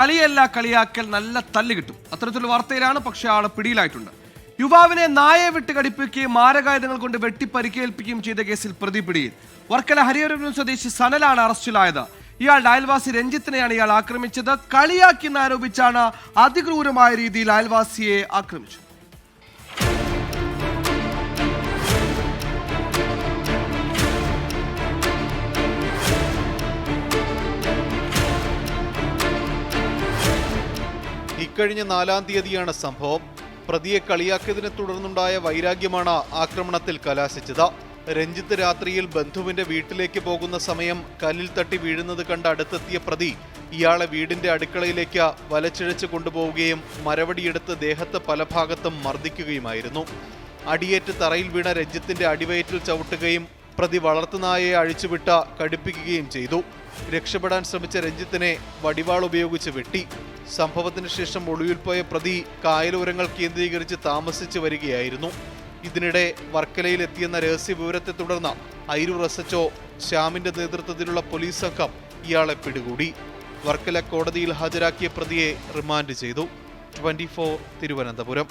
കളിയല്ല കളിയാക്കൽ നല്ല തല്ല് കിട്ടും. അത്തരത്തിലുള്ള വാർത്തയിലാണ് പക്ഷേ ആൾ പിടിയിലായിട്ടുണ്ട്. യുവാവിനെ നായെ വിട്ട് കടിപ്പിക്കുകയും മാരകായുധങ്ങൾ കൊണ്ട് വെട്ടി പരിക്കേൽപ്പിക്കുകയും ചെയ്ത കേസിൽ പ്രതി പിടിയിൽ. വർക്കല ഹരിഹരപുരം സ്വദേശി സനലാണ് അറസ്റ്റിലായത്. ഇയാളുടെ അയൽവാസി രഞ്ജിത്തിനെയാണ് ഇയാൾ ആക്രമിച്ചത്. കളിയാക്കി എന്നാരോപിച്ചാണ് അതിക്രൂരമായ രീതിയിൽ അയൽവാസിയെ ആക്രമിച്ചത്. ഇക്കഴിഞ്ഞ നാലാം തീയതിയാണ് സംഭവം. പ്രതിയെ കളിയാക്കിയതിനെ തുടർന്നുണ്ടായ വൈരാഗ്യമാണ് ആക്രമണത്തിൽ കലാശിച്ചത്. രഞ്ജിത്ത് രാത്രിയിൽ ബന്ധുവിന്റെ വീട്ടിലേക്ക് പോകുന്ന സമയം കല്ലിൽ തട്ടി വീഴുന്നത് കണ്ട് അടുത്തെത്തിയ പ്രതി ഇയാളെ വീടിന്റെ അടുക്കളയിലേക്ക് വലച്ചിഴച്ച് കൊണ്ടുപോവുകയും മരവടിയെടുത്ത് ദേഹത്ത് പല ഭാഗത്തും മർദ്ദിക്കുകയുമായിരുന്നു. അടിയേറ്റ് തറയിൽ വീണ രഞ്ജിത്തിന്റെ അടിവയറ്റിൽ ചവിട്ടുകയും പ്രതി വളർത്തുനായയെ അഴിച്ചുവിട്ട കടുപ്പിക്കുകയും ചെയ്തു. രക്ഷപ്പെടാൻ ശ്രമിച്ച രഞ്ജിത്തിനെ വടിവാൾ ഉപയോഗിച്ച് വെട്ടി. സംഭവത്തിന് ശേഷം ഒളിവിൽ പോയ പ്രതി കായലോരങ്ങൾ കേന്ദ്രീകരിച്ച് താമസിച്ചു വരികയായിരുന്നു. ഇതിനിടെ വർക്കലയിൽ എത്തിയെന്ന രഹസ്യ വിവരത്തെ തുടർന്ന് അയിരൂർ എസ് എച്ച്ഒ ശ്യാമിന്റെ നേതൃത്വത്തിലുള്ള പോലീസ് സംഘം ഇയാളെ പിടികൂടി. വർക്കല കോടതിയിൽ ഹാജരാക്കിയ പ്രതിയെ റിമാൻഡ് ചെയ്തു. ട്വന്റി തിരുവനന്തപുരം.